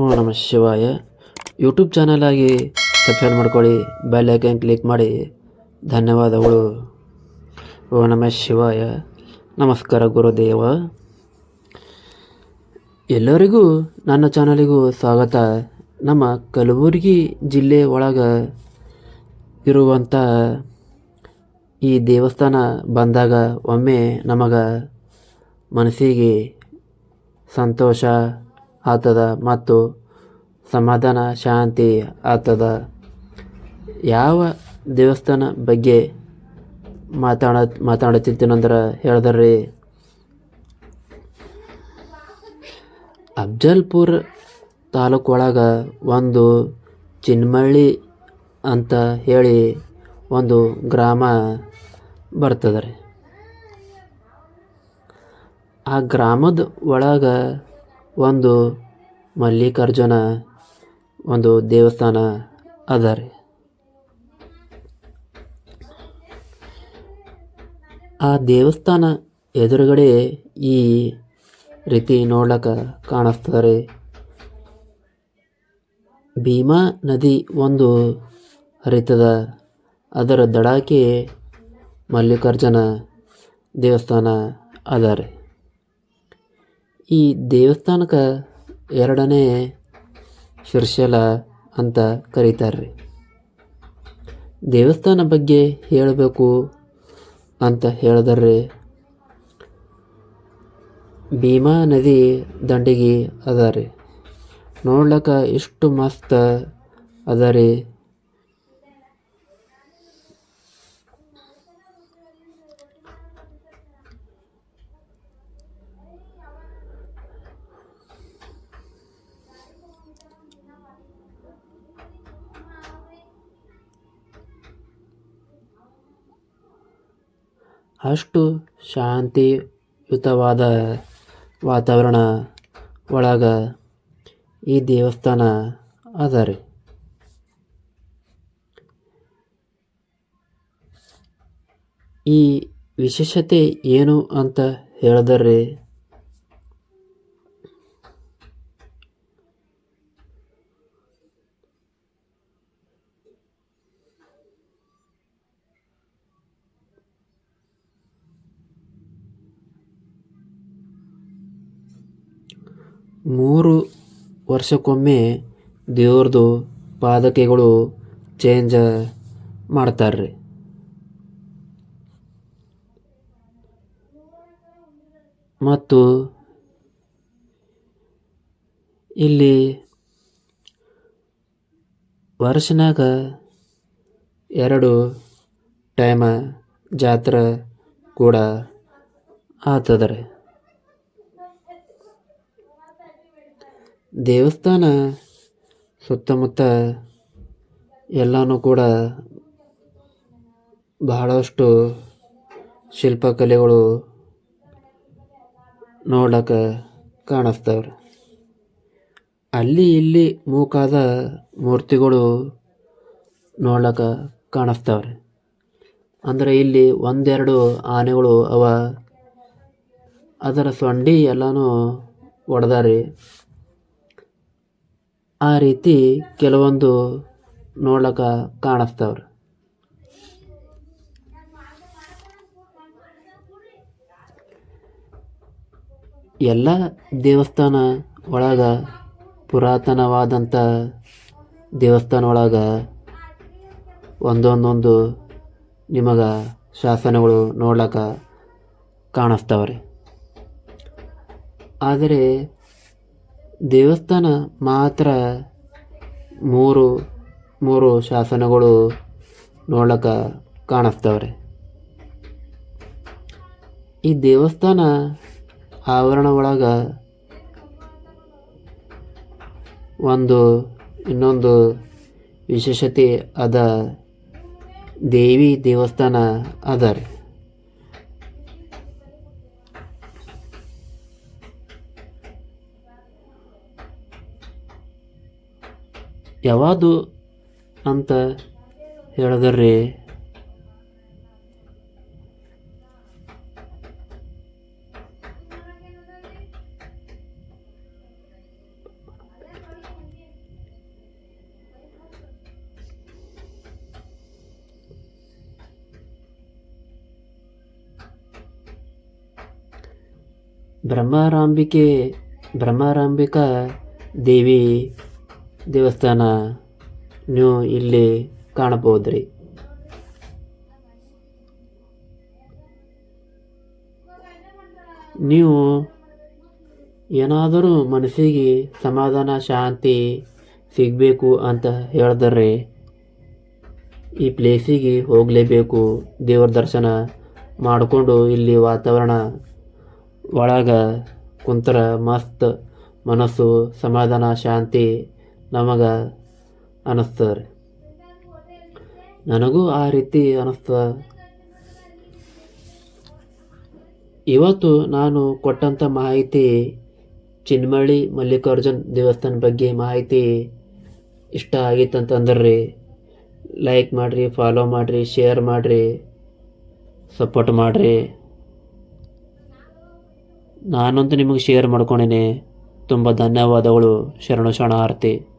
ಓ ನಮ ಶಿವಾಯ. ಯೂಟ್ಯೂಬ್ ಚಾನಲಾಗಿ ಸಬ್ಸ್ಕ್ರೈಬ್ ಮಾಡ್ಕೊಳ್ಳಿ ಬೆಲ್ ಐಕನ್ ಕ್ಲಿಕ್ ಮಾಡಿ. ಧನ್ಯವಾದಗಳು. ಓ ನಮ ಶಿವಾಯ. ನಮಸ್ಕಾರ ಗುರುದೇವ. ಎಲ್ಲರಿಗೂ, ನನ್ನ ಚಾನಲಿಗೂ ಸ್ವಾಗತ. ನಮ್ಮ ಕಲಬುರಗಿ ಜಿಲ್ಲೆ ಒಳಗೆ ಇರುವಂಥ ಈ ದೇವಸ್ಥಾನ ಬಂದಾಗ ಒಮ್ಮೆ ನಮಗೆ ಮನಸ್ಸಿಗೆ ಸಂತೋಷ ಆಗ್ತದ ಮತ್ತು ಸಮಾಧಾನ, ಶಾಂತಿ ಆತದ. ಯಾವ ದೇವಸ್ಥಾನ ಬಗ್ಗೆ ಮಾತಾಡ ಮಾತಾಡತ್ತಿದ್ದೀನಂದ್ರೆ ಹೇಳಿದ್ರಿ ಅಫ್ಜಲ್ಪುರ್ ತಾಲೂಕು ಒಳಗೆ ಒಂದು ಚಿನ್ಮಳ್ಳಿ ಅಂತ ಹೇಳಿ ಒಂದು ಗ್ರಾಮ ಬರ್ತದೆ ರೀ ಆ ಗ್ರಾಮದ ಒಳಗೆ ಒಂದು ಮಲ್ಲಿಕಾರ್ಜುನ, ಒಂದು ದೇವಸ್ಥಾನ ಅದ ರೀ ಆ ದೇವಸ್ಥಾನ ಎದುರುಗಡೆ ಈ ರೀತಿ ನೋಡ್ಲಕ್ಕ ಕಾಣಿಸ್ತದೆ ಭೀಮಾ ನದಿ ಒಂದು ಹರಿತದ, ಅದರ ದಡಾಕೆ ಮಲ್ಲಿಕಾರ್ಜುನ ದೇವಸ್ಥಾನ ಅದ ರೀ ಈ ದೇವಸ್ಥಾನಕ್ಕೆ ಎರಡನೇ ಶಿರ್ಶಲ ಅಂತ ಕರೀತಾರೆ ದೇವಸ್ಥಾನ ಬಗ್ಗೆ ಹೇಳಬೇಕು ಅಂತ ಹೇಳಿದ್ರಿ ಭೀಮಾ ನದಿ ದಂಡಿಗೆ ಅದ ರೀ ನೋಡ್ಲಿಕ್ಕೆ ಎಷ್ಟು ಮಸ್ತ್ ಅದ ರೀ ಅಷ್ಟು ಶಾಂತಿಯುತವಾದ ವಾತಾವರಣ ಒಳಗೆ ಈ ದೇವಸ್ಥಾನ ಅದ ರೀ. ಈ ವಿಶೇಷತೆ ಏನು ಅಂತ ಹೇಳಿದ್ರಿ? ಮೂರು ವರ್ಷಕ್ಕೊಮ್ಮೆ ದೇವ್ರದ್ದು ಪಾದಕೆಗಳು ಚೇಂಜ್ ಮಾಡ್ತಾರೆ ರೀ ಮತ್ತು ಇಲ್ಲಿ ವರ್ಷನಾಗ ಎರಡು ಟೈಮ ಜಾತ್ರೆ ಕೂಡ ಆತದರೆ. ದೇವಸ್ಥಾನ ಸುತ್ತಮುತ್ತ ಎಲ್ಲನೂ ಕೂಡ ಬಹಳಷ್ಟು ಶಿಲ್ಪಕಲೆಗಳು ನೋಡಕ ಕಾಣಿಸ್ತವ್ರಿ. ಅಲ್ಲಿ ಇಲ್ಲಿ ಮೂಕಾದ ಮೂರ್ತಿಗಳು ನೋಡಕ ಕಾಣಿಸ್ತಾವ್ರಿ. ಅಂದರೆ ಇಲ್ಲಿ ಒಂದೆರಡು ಆನೆಗಳು ಅವ. ಅದರ ಸೊಂಡಿ ಎಲ್ಲನೂ ಒಡೆದಾರಿ. ಆ ರೀತಿ ಕೆಲವೊಂದು ನೋಡ್ಲಿಕ್ಕೆ ಕಾಣಿಸ್ತಾವ್ರಿ. ಎಲ್ಲ ದೇವಸ್ಥಾನ ಒಳಗೆ ಪುರಾತನವಾದಂಥ ದೇವಸ್ಥಾನ ಒಳಗೆ ಒಂದೊಂದೊಂದು ನಿಮಗೆ ಶಾಸನಗಳು ನೋಡ್ಲಿಕ್ಕೆ ಕಾಣಿಸ್ತಾವ್ರಿ. ಆದರೆ ದೇವಸ್ಥಾನ ಮಾತ್ರ ಮೂರು ಮೂರು ಶಾಸನಗಳು ನೋಡಕ್ಕೆ ಕಾಣಿಸ್ತಾವ್ರಿ. ಈ ದೇವಸ್ಥಾನ ಆವರಣ ಒಳಗೆ ಒಂದು ಇನ್ನೊಂದು ವಿಶೇಷತೆ ಅದ ದೇವಿ ದೇವಸ್ಥಾನ ಅದ ರೀ. ಯಾವುದು ಅಂತ ಹೇಳಿದ್ರೆ ಬ್ರಹ್ಮಾರಾಂಬಿಕೆ ಬ್ರಹ್ಮಾರಾಂಬಿಕಾ ದೇವಿ ದೇವಸ್ಥಾನ ನೀವು ಇಲ್ಲಿ ಕಾಣಬಹುದ್ರಿ. ನೀವು ಏನಾದರೂ ಮನಸ್ಸಿಗೆ ಸಮಾಧಾನ, ಶಾಂತಿ ಸಿಗಬೇಕು ಅಂತ ಹೇಳಿದ್ರೆ ಈ ಪ್ಲೇಸಿಗೆ ಹೋಗಲೇಬೇಕು. ದೇವರ ದರ್ಶನ ಮಾಡಿಕೊಂಡು ಇಲ್ಲಿ ವಾತಾವರಣ ಒಳಗೆ ಕುಂತ್ರ ಮಸ್ತ್ ಮನಸ್ಸು, ಸಮಾಧಾನ, ಶಾಂತಿ ನಮಗೆ ಅನ್ನಿಸ್ತದೆ ರೀ ನನಗೂ ಆ ರೀತಿ ಅನ್ನಿಸ್ತದೆ ಇವತ್ತು ನಾನು ಕೊಟ್ಟಂಥ ಮಾಹಿತಿ ಚಿನ್ಮಳ್ಳಿ ಮಲ್ಲಿಕಾರ್ಜುನ್ ದೇವಸ್ಥಾನ ಬಗ್ಗೆ ಮಾಹಿತಿ ಇಷ್ಟ ಆಗಿತ್ತಂತಂದ್ರೆ ರೀ ಲೈಕ್ ಮಾಡಿರಿ ಫಾಲೋ ಮಾಡಿರಿ ಶೇರ್ ಮಾಡಿರಿ ಸಪೋರ್ಟ್ ಮಾಡಿರಿ. ನಾನಂತೂ ನಿಮಗೆ ಶೇರ್ ಮಾಡ್ಕೊಂಡಿನಿ. ತುಂಬ ಧನ್ಯವಾದಗಳು. ಶರಣು ಶರಣಾರ್ಥಿ.